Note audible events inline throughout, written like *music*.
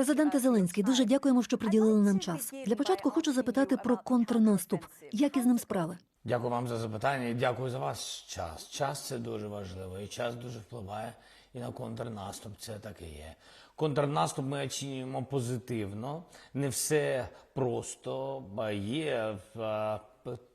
Президенте Зеленський, дуже дякуємо, що приділили нам час. Для початку хочу запитати про контрнаступ. Як із ним справи? Дякую вам за запитання і дякую за ваш час. Час це дуже важливо, і час дуже впливає і на контрнаступ. Це так і є. Контрнаступ ми оцінюємо позитивно. Не все просто, є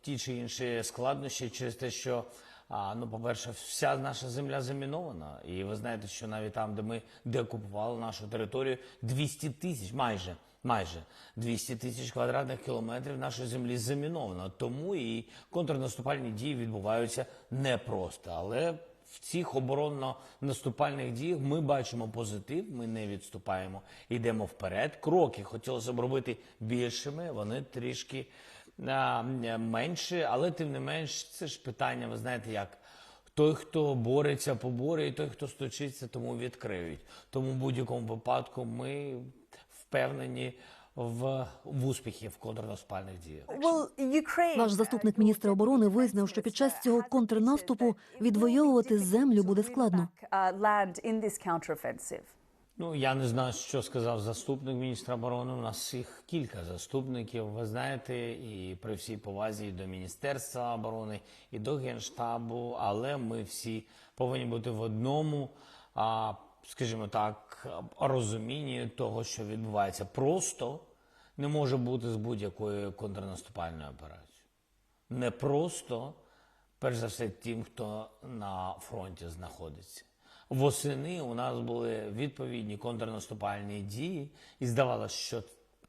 ті чи інші складнощі через те, що. А, ну, по-перше, вся наша земля замінована. І ви знаєте, що навіть там, де ми деокупували нашу територію, 200 тисяч, майже, майже 200 тисяч квадратних кілометрів нашої землі заміновано. Тому і контрнаступальні дії відбуваються непросто. Але в цих оборонно-наступальних діях ми бачимо позитив, ми не відступаємо, йдемо вперед. Кроки хотілося б робити більшими, вони трішки менше, але тим не менш, це ж питання, ви знаєте, як. Той, хто бореться, поборе, і той, хто стучиться, тому відкриють. Тому в будь-якому випадку ми впевнені в, в успіхі в контрнаступальних діях. Ваш заступник міністра оборони визнав, що під час цього контрнаступу відвоювати землю буде складно. Ну я не знаю, що сказав заступник міністра оборони. У нас їх кілька заступників. Ви знаєте, і при всій повазі і до міністерства оборони, і до генштабу. Але ми всі повинні бути в одному, а скажімо так, розумінні того, що відбувається. Просто не може бути з будь-якою контрнаступальною операцією. Не просто, перш за все, тим, хто на фронті знаходиться. Восени у нас були відповідні контрнаступальні дії, і здавалося, що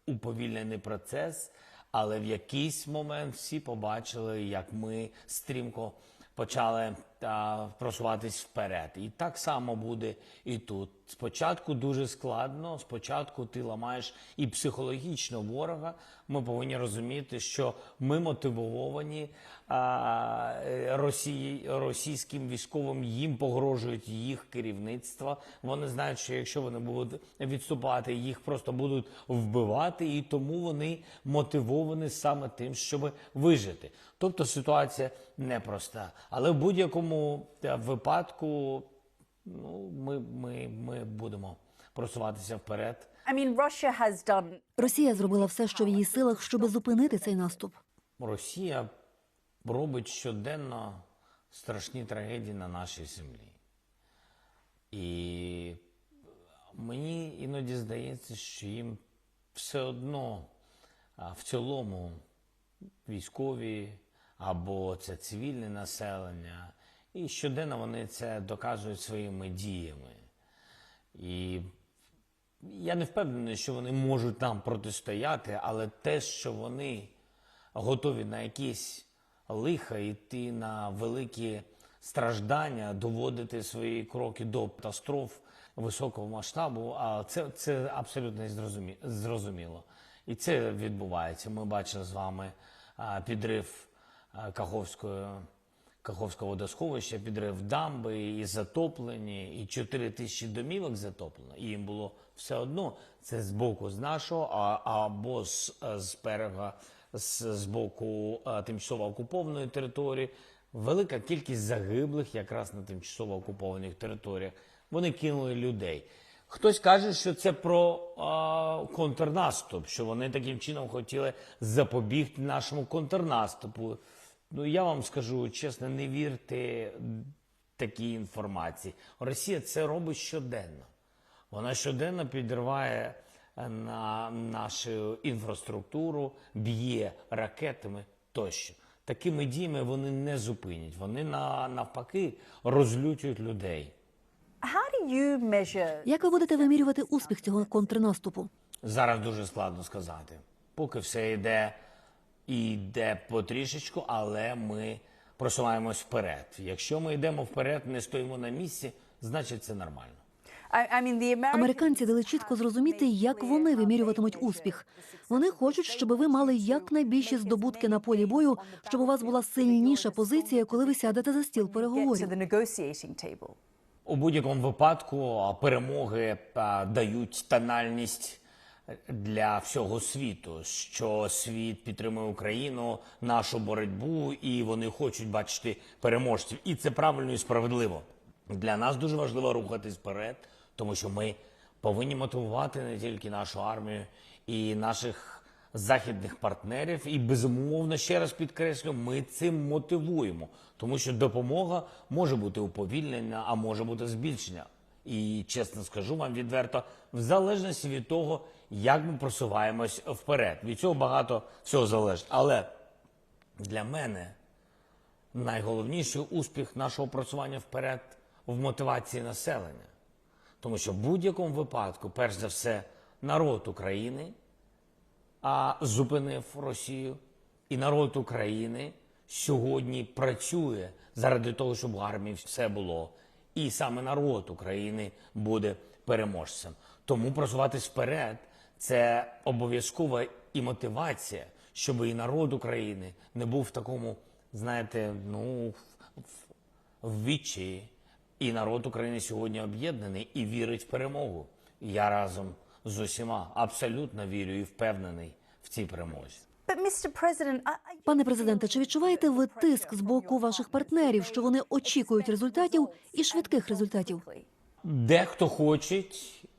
уповільнений процес, але в якийсь момент всі побачили, як ми стрімко почали а, просуватись вперед. І так само буде і тут. Спочатку дуже складно, спочатку ти ламаєш і психологічно ворога. Ми повинні розуміти, що ми мотивовані а, е, Росії, російським військовим, їм погрожують їх керівництва. Вони знають, що якщо вони будуть відступати, їх просто будуть вбивати, і тому вони мотивовані саме тим, щоб вижити. Тобто ситуація непроста. Але в будь-якому е, випадку ну, ми, ми, ми будемо просуватися вперед. I mean, Russia Росія зробила все, що в її силах, щоб зупинити цей наступ. Росія робить щоденно страшні трагедії на нашій землі. І мені іноді здається, що їм все одно в цілому військові або це цивільне населення, і щоденно вони це доказують своїми діями. І я не впевнений, що вони можуть нам протистояти, але те, що вони готові на якісь лиха йти на великі страждання, доводити свої кроки до катастроф високого масштабу, а це, це абсолютно зрозумі- зрозуміло. І це відбувається. Ми бачили з вами підрив Каховської Каховського водосховища, підрив дамби і затоплені, і 4 тисячі домівок затоплено. І їм було все одно це з боку з нашого, а, або з, з берега, з, з боку а, тимчасово окупованої території. Велика кількість загиблих якраз на тимчасово окупованих територіях. Вони кинули людей. Хтось каже, що це про а, контрнаступ, що вони таким чином хотіли запобігти нашому контрнаступу. Ну я вам скажу чесно, не вірте такій інформації. Росія це робить щоденно. Вона щоденно підриває е, на нашу інфраструктуру, б'є ракетами тощо. Такими діями вони не зупинять. Вони на, навпаки розлютують людей. Як ви будете вимірювати успіх цього контрнаступу? Зараз дуже складно сказати. Поки все йде і йде потрішечку, але ми просуваємось вперед. Якщо ми йдемо вперед, не стоїмо на місці, значить це нормально. Американці дали чітко зрозуміти, як вони вимірюватимуть успіх. Вони хочуть, щоб ви мали якнайбільші здобутки на полі бою, щоб у вас була сильніша позиція, коли ви сядете за стіл переговорів. У будь-якому випадку перемоги дають тональність для всього світу, що світ підтримує Україну, нашу боротьбу, і вони хочуть бачити переможців. І це правильно і справедливо. Для нас дуже важливо рухатись вперед, тому що ми повинні мотивувати не тільки нашу армію і наших західних партнерів. І безумовно, ще раз підкреслю, ми цим мотивуємо, тому що допомога може бути уповільнена, а може бути збільшення. І чесно скажу вам відверто, в залежності від того, як ми просуваємось вперед. Від цього багато всього залежить. Але для мене найголовніший успіх нашого просування вперед в мотивації населення. Тому що в будь-якому випадку, перш за все, народ України а зупинив Росію, і народ України сьогодні працює заради того, щоб в армії все було. І саме народ України буде переможцем. Тому просуватись вперед це обов'язкова і мотивація, щоб і народ України не був в такому, знаєте, ну в, відчаї. І народ України сьогодні об'єднаний і вірить в перемогу. Я разом з усіма абсолютно вірю і впевнений в цій перемозі. Пане президенте, чи відчуваєте ви тиск з боку ваших партнерів, що вони очікують результатів і швидких результатів? Дехто хоче,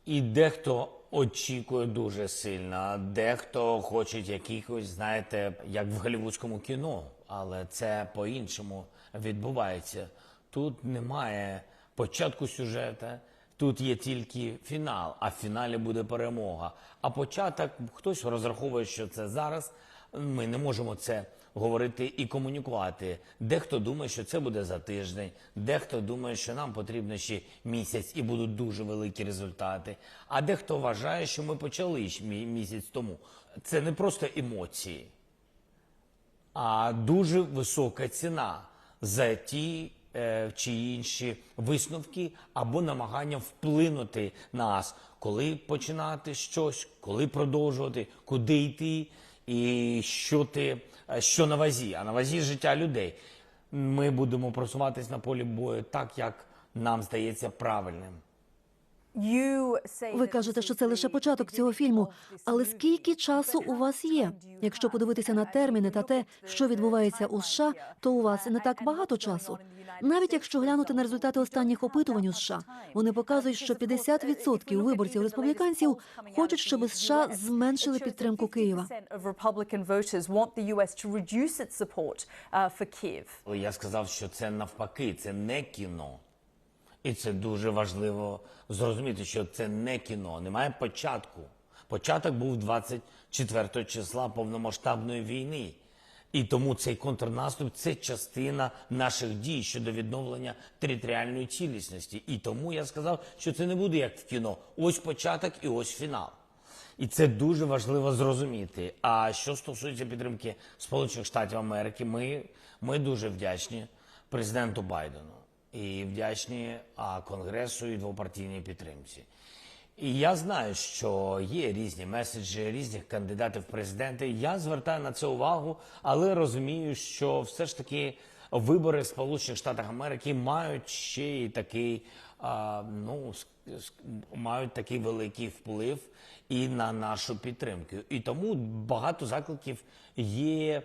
і дехто очікує дуже сильно. Дехто хоче якихось, знаєте, як в голівудському кіно, але це по-іншому відбувається. Тут немає початку сюжета, тут є тільки фінал, а в фіналі буде перемога. А початок хтось розраховує, що це зараз. Ми не можемо це говорити і комунікувати. Дехто думає, що це буде за тиждень, дехто думає, що нам потрібно ще місяць і будуть дуже великі результати. А дехто вважає, що ми почали місяць тому. Це не просто емоції, а дуже висока ціна за ті е, чи інші висновки або намагання вплинути на нас, коли починати щось, коли продовжувати, куди йти, і що ти е, що на вазі, а на вазі життя людей. Ми будемо просуватись на полі бою так, як нам здається правильним. Ви кажете, що це лише початок цього фільму. Але скільки часу у вас є? Якщо подивитися на терміни та те, що відбувається у США, то у вас не так багато часу. Навіть якщо глянути на результати останніх опитувань у США, вони показують, що 50% виборців республіканців хочуть, щоб США зменшили підтримку Києва. я сказав, що це навпаки, це не кіно. І це дуже важливо зрозуміти, що це не кіно, немає початку. Початок був 24 числа повномасштабної війни. І тому цей контрнаступ це частина наших дій щодо відновлення територіальної цілісності. І тому я сказав, що це не буде як в кіно. Ось початок і ось фінал. І це дуже важливо зрозуміти. А що стосується підтримки Сполучених Штатів Америки, ми, ми дуже вдячні президенту Байдену і вдячні Конгресу і двопартійній підтримці. І я знаю, що є різні меседжі різних кандидатів в президенти. Я звертаю на це увагу, але розумію, що все ж таки вибори в Сполучених Штатах Америки мають ще й такий, а, ну мають такий великий вплив і на нашу підтримку. І тому багато закликів є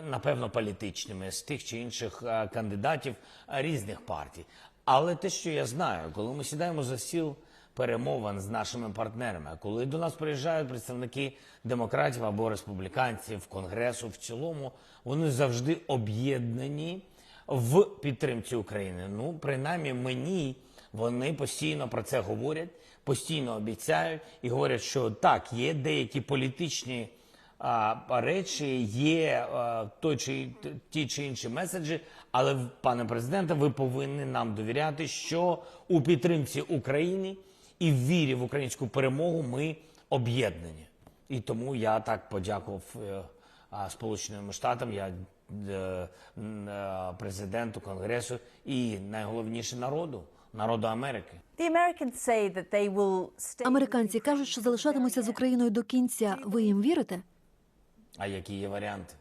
напевно, політичними з тих чи інших е, кандидатів е, різних партій. Але те, що я знаю, коли ми сідаємо за стіл перемовин з нашими партнерами, коли до нас приїжджають представники демократів або республіканців, конгресу в цілому, вони завжди об'єднані в підтримці України. Ну, принаймні мені вони постійно про це говорять, постійно обіцяють і говорять, що так, є деякі політичні речі, є той чи ті чи інші меседжі, але пане президенте, ви повинні нам довіряти, що у підтримці України і в вірі в українську перемогу ми об'єднані. І тому я так подякував е, Сполученим Штатам, я е, е, президенту Конгресу і найголовніше народу, народу Америки. Американці кажуть, що залишатимуться з Україною до кінця. Ви їм вірите? А які є варіанти?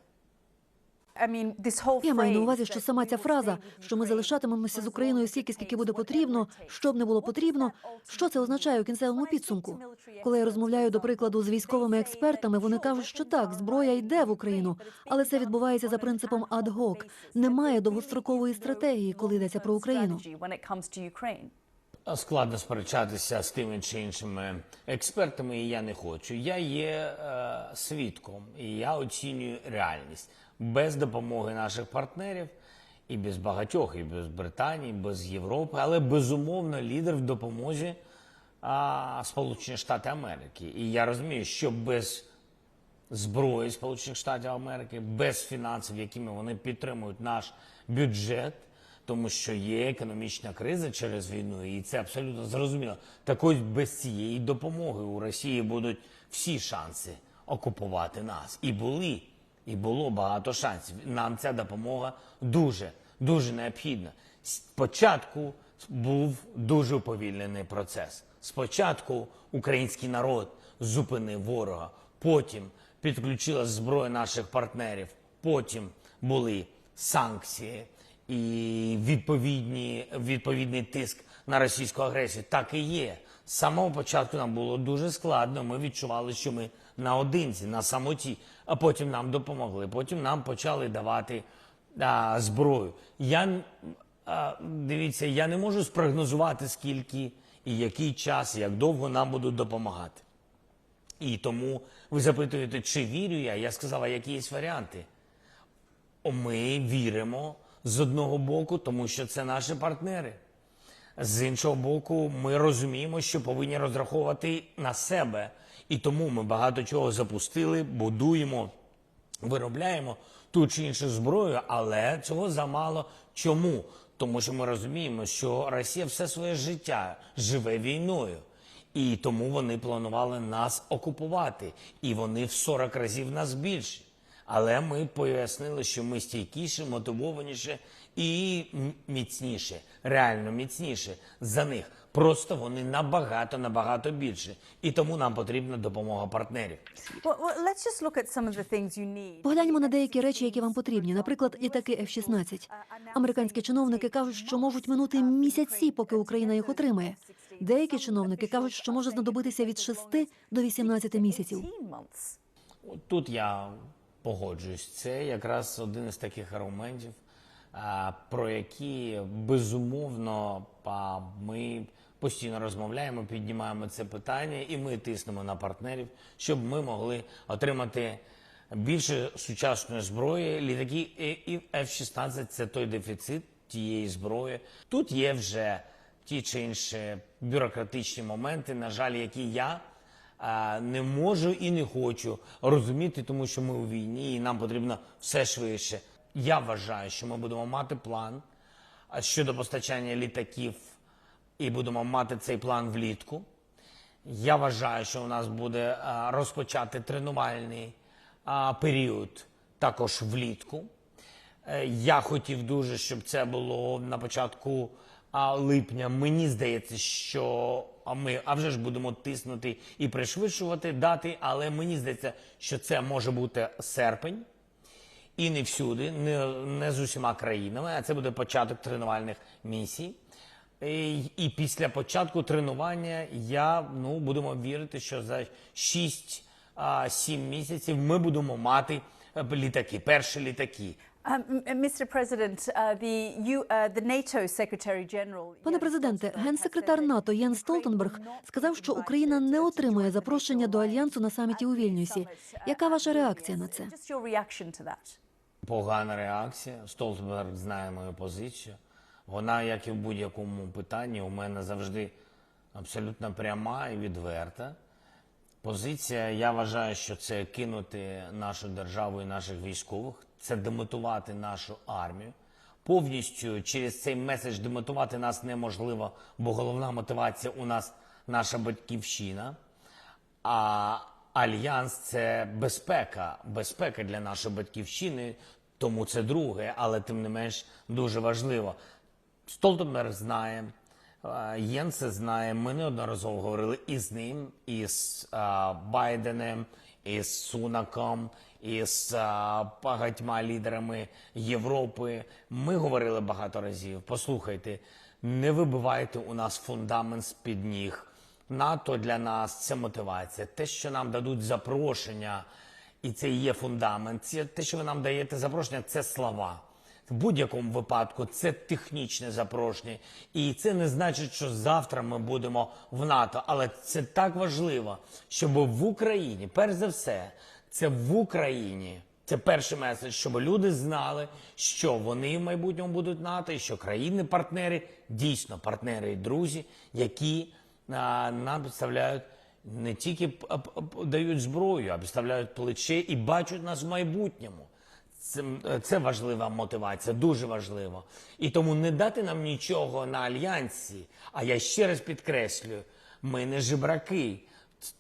Я маю на увазі, що сама ця фраза, що ми залишатимемося з Україною стільки, скільки буде потрібно, що б не було потрібно. Що це означає у кінцевому підсумку? Коли я розмовляю, до прикладу, з військовими експертами, вони кажуть, що так, зброя йде в Україну, але це відбувається за принципом ад-гок. Немає довгострокової стратегії, коли йдеться про Україну. Складно сперечатися з тими чи іншими експертами, і я не хочу. Я є е, свідком, і я оцінюю реальність без допомоги наших партнерів і без багатьох, і без Британії, без Європи, але безумовно лідер в допомозі а, Сполучені Штати Америки. І я розумію, що без зброї Сполучених Штатів Америки, без фінансів, якими вони підтримують наш бюджет, тому що є економічна криза через війну, і це абсолютно зрозуміло. Так ось без цієї допомоги у Росії будуть всі шанси окупувати нас. І були, і було багато шансів. Нам ця допомога дуже, дуже необхідна. Спочатку був дуже уповільнений процес. Спочатку український народ зупинив ворога, потім підключила зброя наших партнерів, потім були санкції і відповідні, відповідний тиск на російську агресію. Так і є. З самого початку нам було дуже складно. Ми відчували, що ми наодинці, на самоті, а потім нам допомогли. Потім нам почали давати а, зброю. Я а, дивіться, я не можу спрогнозувати, скільки і який час, як довго нам будуть допомагати. І тому ви запитуєте, чи вірю я? Я сказав, а які є варіанти? Ми віримо з одного боку, тому що це наші партнери. З іншого боку, ми розуміємо, що повинні розраховувати на себе. І тому ми багато чого запустили, будуємо, виробляємо ту чи іншу зброю, але цього замало. Чому? Тому що ми розуміємо, що Росія все своє життя живе війною. І тому вони планували нас окупувати. І вони в 40 разів нас більше. Але ми пояснили, що ми стійкіше, мотивованіше і міцніше, реально міцніше за них. Просто вони набагато набагато більше. І тому нам потрібна допомога партнерів. Погляньмо на деякі речі, які вам потрібні, наприклад, літаки F-16. Американські чиновники кажуть, що можуть минути місяці, поки Україна їх отримає. Деякі чиновники кажуть, що може знадобитися від 6 до 18 місяців. 18 months. От Тут я погоджуюсь. Це якраз один із таких аргументів, про які безумовно ми постійно розмовляємо, піднімаємо це питання, і ми тиснемо на партнерів, щоб ми могли отримати більше сучасної зброї. Літаки і- і F-16 – це той дефіцит тієї зброї. Тут є вже ті чи інші бюрократичні моменти, на жаль, які я не можу і не хочу розуміти, тому що ми у війні і нам потрібно все швидше. Я вважаю, що ми будемо мати план щодо постачання літаків, і будемо мати цей план влітку. Я вважаю, що у нас буде розпочати тренувальний період також влітку. Е, Я хотів дуже, щоб це було на початку липня. Мені здається, що а ми а вже ж будемо тиснути і пришвидшувати дати, але мені здається, що це може бути серпень. І не всюди, не, не з усіма країнами, а це буде початок тренувальних місій. І, і після початку тренування я ну будемо вірити, що за 6-7 місяців ми будемо мати е, літаки, перші літаки. M- Mr. President, uh, the, U, uh, the NATO Secretary General. Пане президенте, генсекретар НАТО Єн Столтенберг сказав, що Україна не отримує запрошення до альянсу на саміті у Вільнюсі. Яка ваша реакція на це? Just your reaction to that. Погана реакція. Столтенберг знає мою позицію. Вона, як і в будь-якому питанні, у мене завжди абсолютно пряма і відверта. Позиція, я вважаю, що це кинути нашу державу і наших військових, це демотувати нашу армію. Повністю через цей меседж демотувати нас неможливо, бо головна мотивація у нас наша батьківщина. А альянс це безпека, безпека для нашої батьківщини, тому це друге, але тим не менш дуже важливо. Столтенберг знає, е, Єн це знає. Ми неодноразово говорили і з ним, і з е, Байденом, і з Сунаком, із багатьма лідерами Європи. Ми говорили багато разів. Послухайте, не вибивайте у нас фундамент з під ніг. НАТО для нас це мотивація. Те, що нам дадуть запрошення, і це є фундамент. Це те, що ви нам даєте запрошення, це слова. В будь-якому випадку це технічне запрошення, і це не значить, що завтра ми будемо в НАТО. Але це так важливо, щоб в Україні, перш за все, це в Україні. Це перший меседж, щоб люди знали, що вони в майбутньому будуть НАТО, і що країни-партнери дійсно партнери і друзі, які а, нам представляють не тільки дають зброю, а підставляють плече і бачать нас в майбутньому. Це, це важлива мотивація, дуже важливо. І тому не дати нам нічого на альянсі. А я ще раз підкреслюю: ми не жебраки.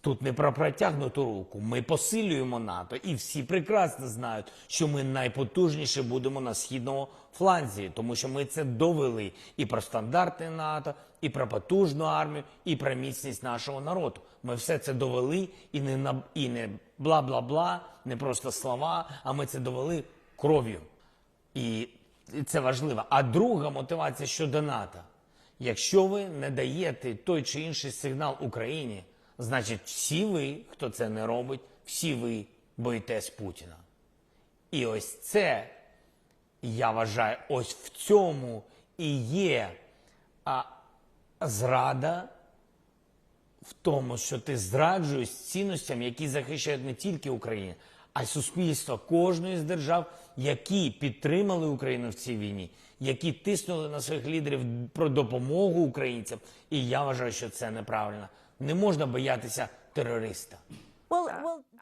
Тут не про протягнуту руку. Ми посилюємо НАТО, і всі прекрасно знають, що ми найпотужніше будемо на східному фланзі, тому що ми це довели і про стандарти НАТО, і про потужну армію, і про міцність нашого народу. Ми все це довели і не і не бла бла бла, не просто слова. А ми це довели кров'ю. І це важливо. А друга мотивація щодо НАТО. Якщо ви не даєте той чи інший сигнал Україні, значить всі ви, хто це не робить, всі ви боїтесь Путіна. І ось це, я вважаю, ось в цьому і є а, зрада в тому, що ти зраджуєш цінностям, які захищають не тільки Україну, а й суспільство кожної з держав, які підтримали Україну в цій війні, які тиснули на своїх лідерів про допомогу українцям. І я вважаю, що це неправильно. Не можна боятися терориста.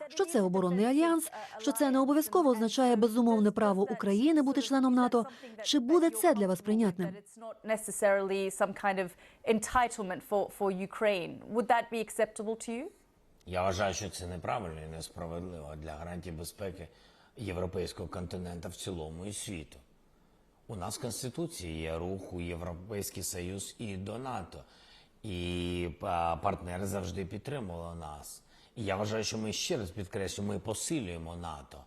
Що це оборонний альянс? Що це не обов'язково означає безумовне право України бути членом НАТО? Чи буде це для вас прийнятним? Я вважаю, що це неправильно і несправедливо для гарантії безпеки європейського континента в цілому і світу. У нас в Конституції є рух у Європейський Союз і до НАТО. І партнери завжди підтримували нас. Я вважаю, що ми ще раз підкреслю, ми посилюємо НАТО.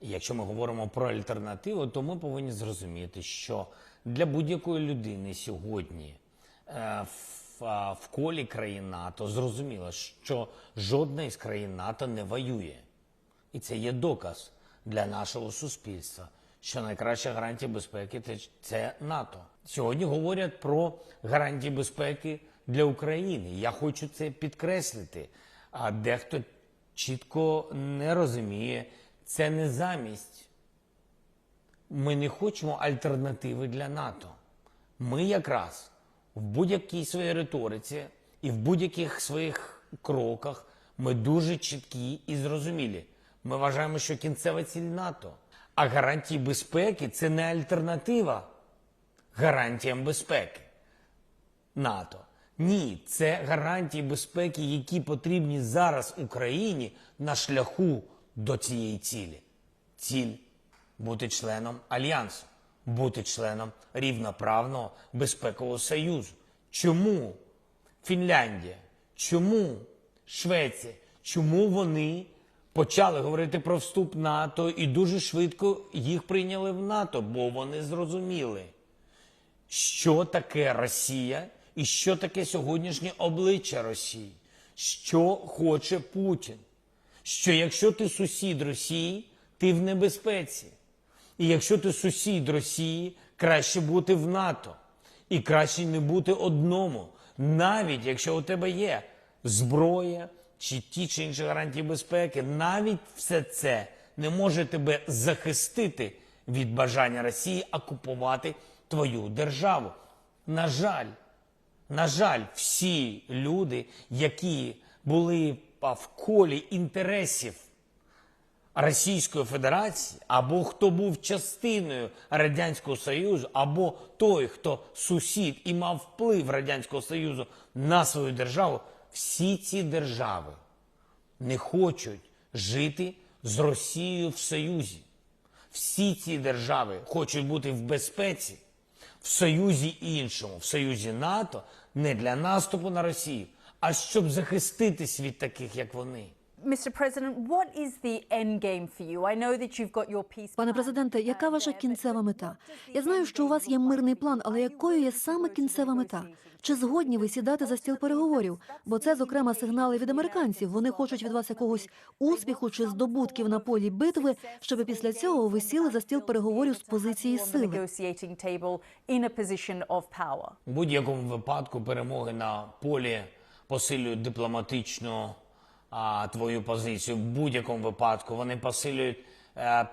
І якщо ми говоримо про альтернативу, то ми повинні зрозуміти, що для будь-якої людини сьогодні е, в, колі країн НАТО зрозуміло, що жодна із країн НАТО не воює. І це є доказ для нашого суспільства, що найкраща гарантія безпеки це НАТО. Сьогодні говорять про гарантії безпеки для України. Я хочу це підкреслити. А дехто чітко не розуміє, це не замість. Ми не хочемо альтернативи для НАТО. Ми якраз в будь-якій своїй риториці і в будь-яких своїх кроках ми дуже чіткі і зрозумілі. Ми вважаємо, що кінцева ціль НАТО. А гарантії безпеки це не альтернатива гарантіям безпеки НАТО. Ні, це гарантії безпеки, які потрібні зараз Україні на шляху до цієї цілі. Ціль бути членом альянсу, бути членом рівноправного безпекового союзу. Чому Фінляндія? Чому Швеція? Чому вони почали говорити про вступ НАТО і дуже швидко їх прийняли в НАТО? Бо вони зрозуміли, що таке Росія і що таке сьогоднішнє обличчя Росії, що хоче Путін. Що якщо ти сусід Росії, ти в небезпеці. І якщо ти сусід Росії, краще бути в НАТО. І краще не бути одному, навіть якщо у тебе є зброя чи ті чи інші гарантії безпеки, навіть все це не може тебе захистити від бажання Росії окупувати твою державу. На жаль, на жаль, всі люди, які були в колі інтересів Російської Федерації, або хто був частиною Радянського Союзу, або той, хто сусід і мав вплив Радянського Союзу на свою державу, всі ці держави не хочуть жити з Росією в Союзі. Всі ці держави хочуть бути в безпеці, в Союзі іншому, в Союзі НАТО, не для наступу на Росію, а щоб захиститись від таких, як вони. Mr. President, what is the end game for you? I know that you've got your peace. Пане президенте, яка ваша кінцева мета? Я знаю, що у вас є мирний план, але якою є саме кінцева мета? Чи згодні ви сідати за стіл переговорів? Бо це, зокрема, сигнали від американців. Вони хочуть від вас якогось успіху чи здобутків на полі битви, щоб після цього ви сіли за стіл переговорів з позиції сили. negotiating table in a position. У будь-якому випадку перемоги на полі посилюють дипломатичну а, твою позицію. В будь-якому випадку вони посилюють е,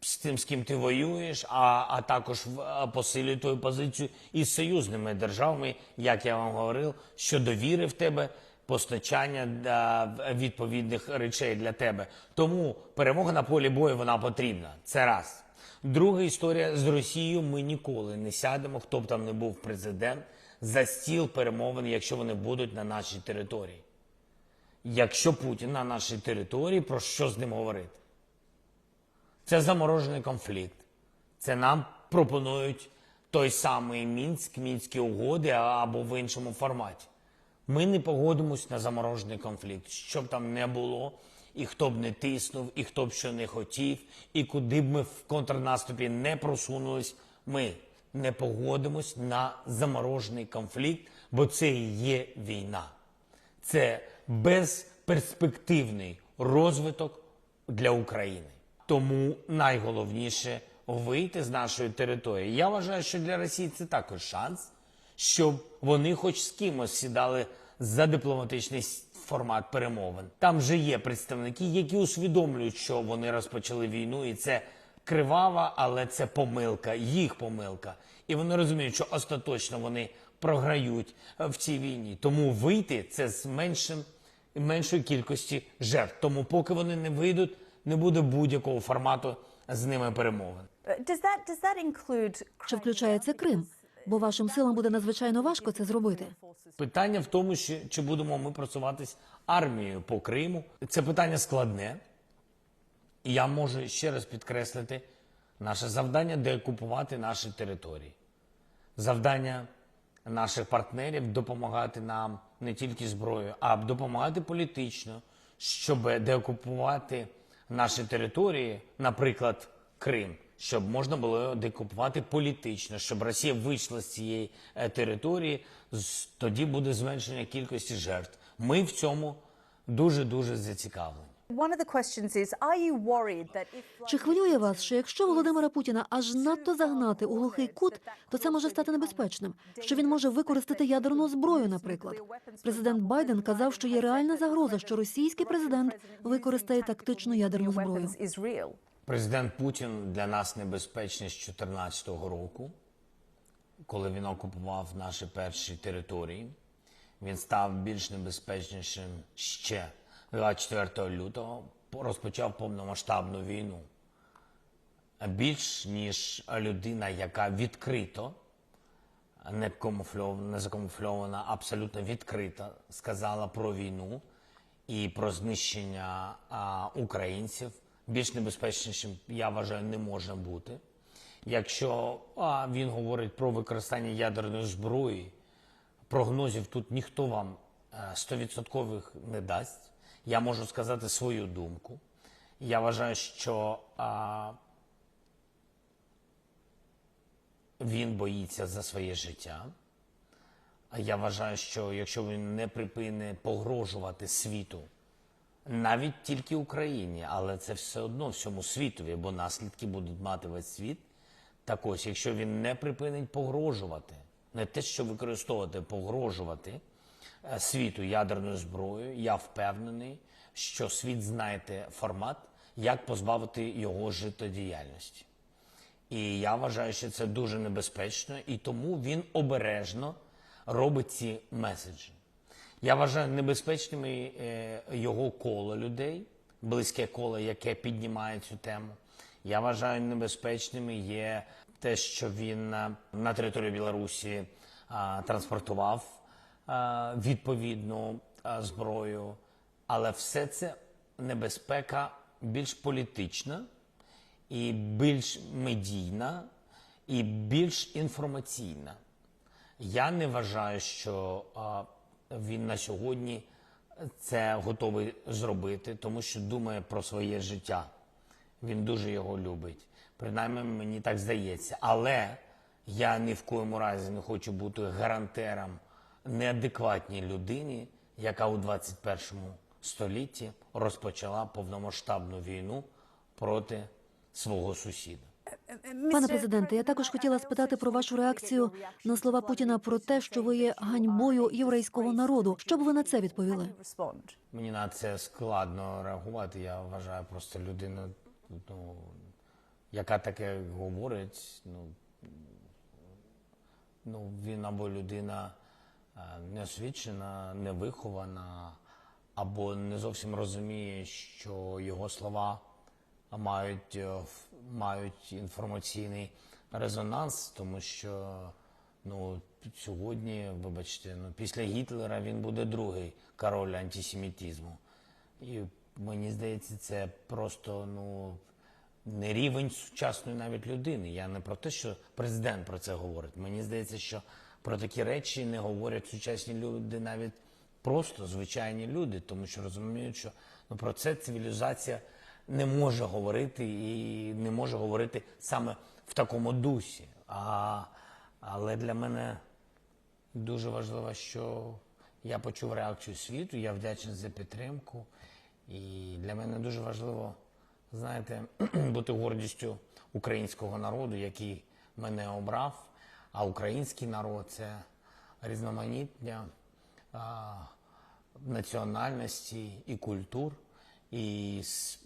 з тим, з ким ти воюєш, а, а також а, посилюють твою позицію із союзними державами, як я вам говорив, щодо віри в тебе. Постачання е, відповідних речей для тебе. Тому перемога на полі бою вона потрібна. Це раз. Друга історія з Росією. Ми ніколи не сядемо, хто б там не був президент, за стіл перемовин, якщо вони будуть на нашій території. Якщо Путін на нашій території, про що з ним говорити? Це заморожений конфлікт. Це нам пропонують той самий Мінськ, мінські угоди або в іншому форматі. Ми не погодимось на заморожений конфлікт, що б там не було, і хто б не тиснув, і хто б що не хотів, і куди б ми в контрнаступі не просунулись, ми не погодимось на заморожений конфлікт, бо це і є війна. Це безперспективний розвиток для України. Тому найголовніше вийти з нашої території. Я вважаю, що для Росії це також шанс, щоб вони хоч з кимось сідали за дипломатичний формат перемовин. Там вже є представники, які усвідомлюють, що вони розпочали війну, і це кривава, але це помилка, їх помилка. І вони розуміють, що остаточно вони програють е, в цій війні. Тому вийти це з меншим меншої кількості жертв. Тому, поки вони не вийдуть, не буде будь-якого формату з ними перемовин. Include Чи включає це Крим? Бо вашим силам буде надзвичайно важко це зробити. Питання в тому, що чи будемо ми працюватись армією по Криму. Це питання складне. І я можу ще раз підкреслити наше завдання деокупувати наші території. Завдання наших партнерів допомагати нам не тільки зброєю, а допомагати політично, щоб деокупувати наші території, наприклад, Крим, щоб можна було декупувати політично, щоб Росія вийшла з цієї е, території, тоді буде зменшення кількості жертв. Ми в цьому дуже дуже зацікавлені. One of the questions is are you worried that if Чи хвилює вас, що якщо Володимира Путіна аж надто загнати у глухий кут, то це може стати небезпечним? Що він може використати ядерну зброю, наприклад? Президент Байден казав, що є реальна загроза, що російський президент використає тактичну ядерну зброю. Президент Путін для нас небезпечний з 2014 року, коли він окупував наші перші території. Він став більш небезпечнішим ще 24 лютого, розпочав повномасштабну війну. Більш ніж людина, яка відкрито, не камуфльована, не закамуфльована, абсолютно відкрита, сказала про війну і про знищення а, українців. Більш небезпечнішим, я вважаю, не може бути. Якщо а, він говорить про використання ядерної зброї, прогнозів тут ніхто вам е, стовідсоткових не дасть. Я можу сказати свою думку. Я вважаю, що а, він боїться за своє життя. А я вважаю, що якщо він не припине погрожувати світу, навіть тільки Україні, але це все одно всьому світові, бо наслідки будуть мати весь світ. Так ось, якщо він не припинить погрожувати, не те, що використовувати, погрожувати світу ядерною зброєю, я впевнений, що світ знає формат, як позбавити його життєдіяльності. І я вважаю, що це дуже небезпечно, і тому він обережно робить ці меседжі. Я вважаю небезпечними е, його коло людей, близьке коло, яке піднімає цю тему. Я вважаю небезпечними є те, що він е, на території Білорусі транспортував відповідну зброю. Але все це небезпека більш політична і більш медійна, і більш інформаційна. Я не вважаю, що він на сьогодні це готовий зробити, тому що думає про своє життя. Він дуже його любить. Принаймні, мені так здається. Але я ні в коєму разі не хочу бути гарантером неадекватній людині, яка у 21 столітті розпочала повномасштабну війну проти свого сусіда. Пане президенте, я також хотіла спитати про вашу реакцію на слова Путіна про те, що ви є ганьбою єврейського народу. Що б ви на це відповіли? Мені на це складно реагувати. Я вважаю просто людину, ну, яка таке говорить. Ну, ну він або людина неосвічена, невихована, або не зовсім розуміє, що його слова мають, е, мають інформаційний резонанс, тому що ну, сьогодні, вибачте, ну, після Гітлера він буде другий король антисемітизму. І мені здається, це просто ну, не рівень сучасної навіть людини. Я не про те, що президент про це говорить. Мені здається, що про такі речі не говорять сучасні люди, навіть просто звичайні люди, тому що розуміють, що ну, про це цивілізація не може говорити і не може говорити саме в такому дусі. А, але для мене дуже важливо, що я почув реакцію світу, я вдячний за підтримку. І для мене дуже важливо, знаєте, *clears throat* бути гордістю українського народу, який мене обрав. А український народ це різноманіття національності і культур. І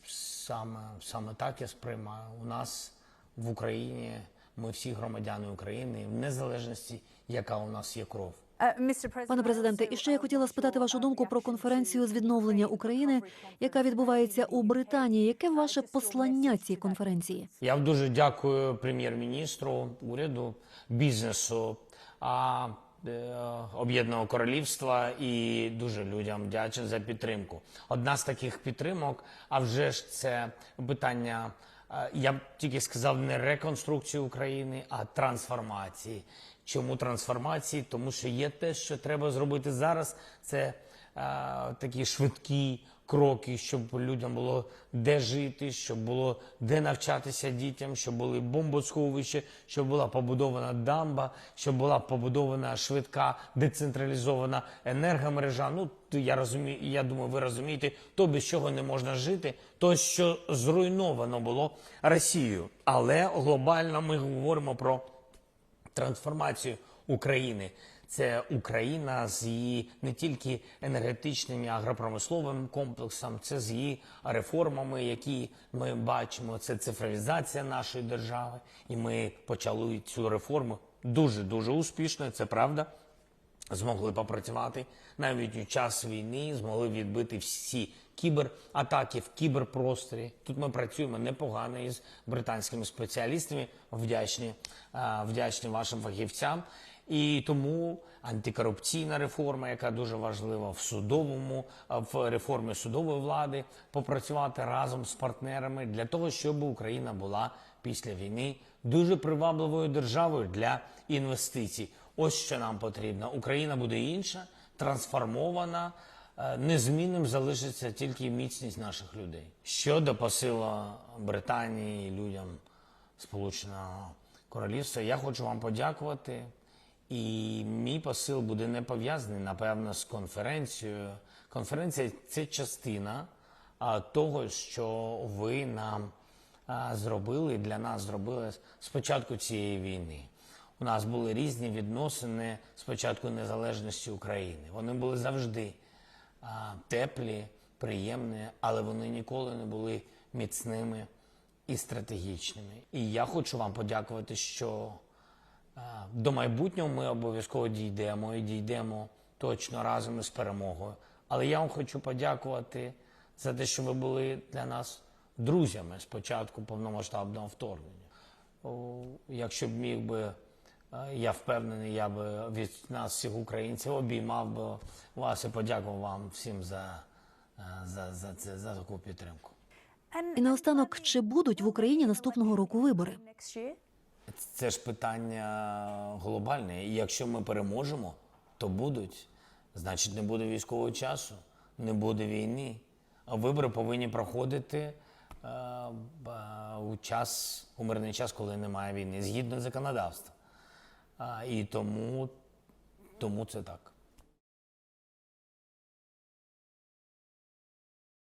саме, саме так я сприймаю. У нас в Україні ми всі громадяни України, в незалежності, яка у нас є кров. Uh, Пане президенте, і ще я хотіла спитати вашу думку про конференцію з відновлення України, яка відбувається у Британії. Яке ваше послання цій конференції? Я дуже дякую прем'єр-міністру, уряду, бізнесу, а, е, Об'єднаного Королівства і дуже людям вдячний за підтримку. Одна з таких підтримок, а вже ж це питання. е, Я б тільки сказав не реконструкції України, а трансформації. Чому трансформації? Тому що є те, що треба зробити зараз. Це е, такі швидкі кроки, щоб людям було де жити, щоб було де навчатися дітям, щоб були бомбосховища, щоб була побудована дамба, щоб була побудована швидка децентралізована енергомережа. Ну я розумію, я думаю, ви розумієте, то без чого не можна жити, то що зруйновано було Росією. Але глобально ми говоримо про трансформацію України. Це Україна з її не тільки енергетичним і агропромисловим комплексом, це з її реформами, які ми бачимо. Це цифровізація нашої держави, і ми почали цю реформу дуже дуже успішно. Це правда. Змогли попрацювати навіть у час війни, змогли відбити всі кібератаки в кіберпросторі. Тут ми працюємо непогано із британськими спеціалістами. Вдячні, вдячні вашим фахівцям. І тому антикорупційна реформа, яка дуже важлива в судовому, в реформі судової влади, попрацювати разом з партнерами для того, щоб Україна була після війни дуже привабливою державою для інвестицій. Ось що нам потрібно. Україна буде інша, трансформована. Е, Незмінним залишиться тільки міцність наших людей. Щодо посила Британії людям Сполученого Королівства, я хочу вам подякувати. І мій посил буде не пов'язаний, напевно, з конференцією. Конференція це частина того, що ви нам зробили, для нас зробили з початку цієї війни. У нас були різні відносини з початку незалежності України. Вони були завжди теплі, приємні, але вони ніколи не були міцними і стратегічними. І я хочу вам подякувати, що до майбутнього ми обов'язково дійдемо і дійдемо точно разом із перемогою. Але я вам хочу подякувати за те, що ви були для нас друзями з початку повномасштабного вторгнення. Якщо б міг би, я впевнений, я би від нас, всіх українців, обіймав би вас і подякував вам всім за, е, за, за, це, за таку підтримку. І наостанок, чи будуть в Україні наступного року вибори? Це ж питання глобальне. І якщо ми переможемо, то будуть. Значить, не буде військового часу. не буде війни. А вибори повинні проходити е, у час, у мирний час, коли немає війни, згідно законодавства. А, і тому, тому це так.